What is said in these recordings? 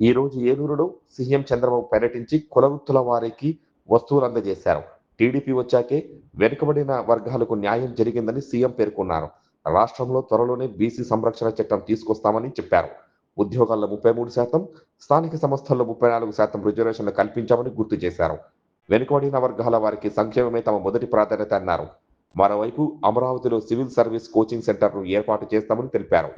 ఈ రోజు ఏలూరులో సీఎం చంద్రబాబు పర్యటించి కులవృత్తుల వారికి వస్తువులు అందజేశారు. టీడీపీ వచ్చాకే వెనుకబడిన వర్గాలకు న్యాయం జరిగిందని సీఎం పేర్కొన్నారు. రాష్ట్రంలో త్వరలోనే బీసీ సంరక్షణ చట్టం తీసుకొస్తామని చెప్పారు. ఉద్యోగాల్లో ముప్పై మూడు శాతం స్థానిక సంస్థల్లో ముప్పై నాలుగు శాతం రిజర్వేషన్లు కల్పించామని గుర్తు చేశారు. వెనుకబడిన వర్గాల వారికి సంక్షేమమే తమ మొదటి ప్రాధాన్యత అన్నారు. మరోవైపు అమరావతిలో సివిల్ సర్వీస్ కోచింగ్ సెంటర్ను ఏర్పాటు చేస్తామని తెలిపారు.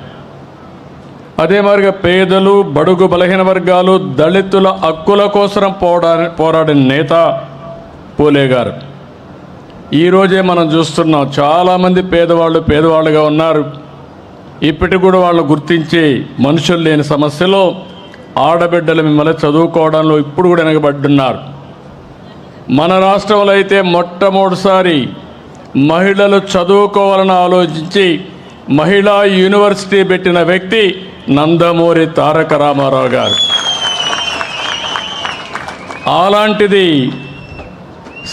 అదే మాదిరిగా పేదలు బడుగు బలహీన వర్గాలు దళితుల హక్కుల కోసం పోరా పోరాడిన నేత పూలే గారు. ఈరోజే మనం చూస్తున్నాం చాలామంది పేదవాళ్ళు పేదవాళ్ళుగా ఉన్నారు. ఇప్పటికి కూడా వాళ్ళు గుర్తించి మనుషులు లేని సమస్యలో ఆడబిడ్డలు మిమ్మల్ని చదువుకోవడంలో ఇప్పుడు కూడా వెనకబడ్డున్నారు. మన రాష్ట్రంలో అయితే మొట్టమొదటిసారి మహిళలు చదువుకోవాలని ఆలోచించి మహిళా యూనివర్సిటీ పెట్టిన వ్యక్తి నందమూరి తారక రామారావు గారు. అలాంటిది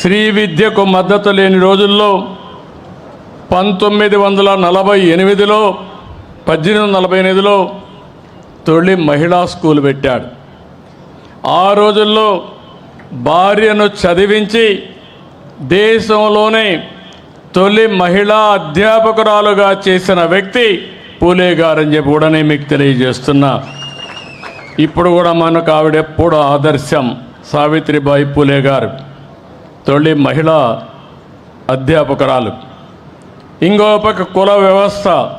శ్రీ విద్యకు మద్దతు లేని రోజుల్లో పంతొమ్మిది వందల నలభై ఎనిమిదిలో పద్దెనిమిది వందల నలభై ఎనిమిదిలో తొలి మహిళా స్కూల్ పెట్టాడు. ఆ రోజుల్లో భార్యను చదివించి దేశంలోనే తొలి మహిళా అధ్యాపకురాలుగా చేసిన వ్యక్తి పూలే గారని చెప్పి కూడా నేను మీకు తెలియజేస్తున్నా. ఇప్పుడు కూడా మనకు ఆవిడ ఎప్పుడు ఆదర్శం సావిత్రిబాయి పూలే గారు తొలి మహిళా అధ్యాపకురాలు. ఇంకో పక్క కుల వ్యవస్థ.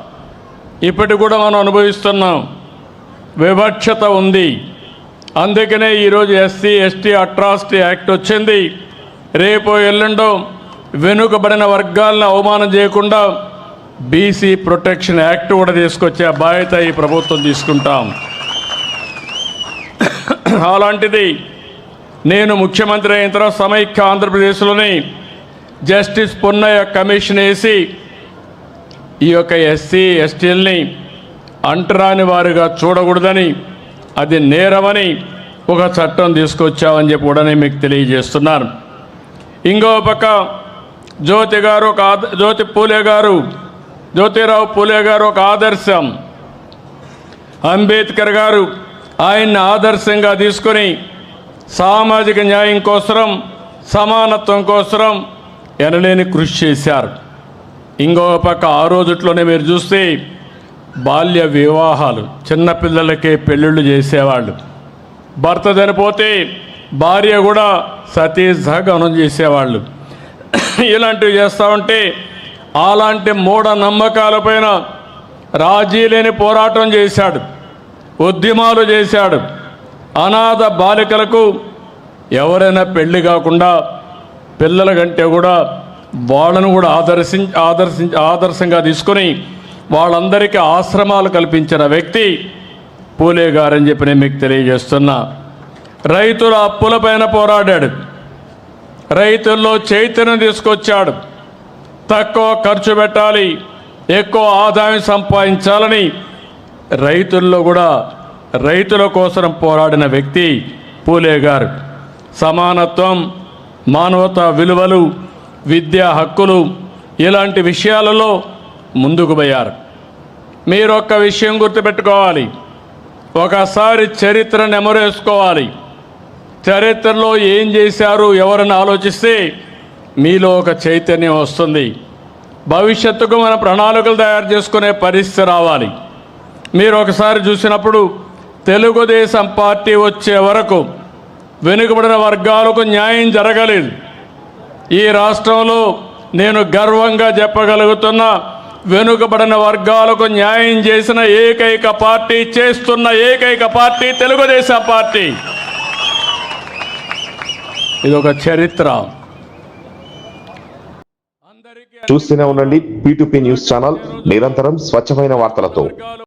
ఇప్పటికి కూడా మనం అనుభవిస్తున్నాం. వివక్షత ఉంది. అందుకనే ఈరోజు ఎస్సీ ఎస్టీ అట్రాసిటీ యాక్ట్ వచ్చింది. రేపు ఎల్లుండో వెనుకబడిన వర్గాలను అవమానం చేయకుండా బీసీ ప్రొటెక్షన్ యాక్ట్ కూడా తీసుకొచ్చే బాధ్యత ఈ ప్రభుత్వం తీసుకుంటాం. అలాంటిది నేను ముఖ్యమంత్రి అయిన తర్వాత సమైక్య ఆంధ్రప్రదేశ్లోని జస్టిస్ పున్నయ్య కమిషన్ వేసి ఈ యొక్క ఎస్సీ ఎస్టీలని అంటరాని వారుగా చూడకూడదని అది నేరమని ఒక చట్టం తీసుకొచ్చామని చెప్పి కూడా మీకు తెలియజేస్తున్నారు ఇంకో పక్క జ్యోతి గారు ఒక జ్యోతి పూలే గారు జ్యోతిరావు పూలే గారు ఒక ఆదర్శం. అంబేద్కర్ గారు ఆయన్ని ఆదర్శంగా తీసుకొని సామాజిక న్యాయం కోసరం సమానత్వం కోసరం ఎనలేని కృషి చేశారు. ఇంకో పక్క ఆ రోజుట్లోనే మీరు చూస్తే బాల్య వివాహాలు చిన్నపిల్లలకే పెళ్ళిళ్ళు చేసేవాళ్ళు. భర్త చనిపోతే భార్య కూడా సతీ సహగమనం చేసేవాళ్ళు. ఇలాంటివి చేస్తూ ఉంటే అలాంటి మూఢ నమ్మకాలపైన రాజీ లేని పోరాటం చేశాడు ఉద్యమాలు చేశాడు. అనాథ బాలికలకు ఎవరైనా పెళ్ళి కాకుండా పిల్లల కంటే కూడా వాళ్ళను కూడా ఆదర్శి ఆదర్శి ఆదర్శంగా తీసుకొని వాళ్ళందరికీ ఆశ్రమాలు కల్పించిన వ్యక్తి పూలే గారని చెప్పి నేను మీకు తెలియజేస్తున్నా. రైతుల అప్పులపైన పోరాడాడు. రైతుల్లో చైతన్యం తీసుకొచ్చాడు. తక్కువ ఖర్చు పెట్టాలి ఎక్కువ ఆదాయం సంపాదించాలని రైతుల్లో కూడా రైతుల కోసం పోరాడిన వ్యక్తి పూలే గారు. సమానత్వం మానవతా విలువలు విద్యా హక్కులు ఇలాంటి విషయాలలో ముందుకు పోయారు. మీరు ఒక్క విషయం గుర్తుపెట్టుకోవాలి. ఒకసారి చరిత్ర నెమరేసుకోవాలి. చరిత్రలో ఏం చేశారు ఎవరని ఆలోచిస్తే మీలో ఒక చైతన్యం వస్తుంది. భవిష్యత్తుకు మన ప్రణాళికలు తయారు చేసుకునే పరిస్థితి రావాలి. మీరు ఒకసారి చూసినప్పుడు తెలుగుదేశం పార్టీ వచ్చే వరకు వెనుకబడిన వర్గాలకు న్యాయం జరగలేదు. ఈ రాష్ట్రంలో నేను గర్వంగా చెప్పగలుగుతున్న వెనుకబడిన వర్గాలకు న్యాయం చేసిన ఏకైక పార్టీ చేస్తున్న ఏకైక పార్టీ తెలుగుదేశం పార్టీ. ఇది ఒక చరిత్ర. చూస్తూనే ఉండండి. పీ న్యూస్ ఛానల్ నిరంతరం స్వచ్ఛమైన వార్తలతో.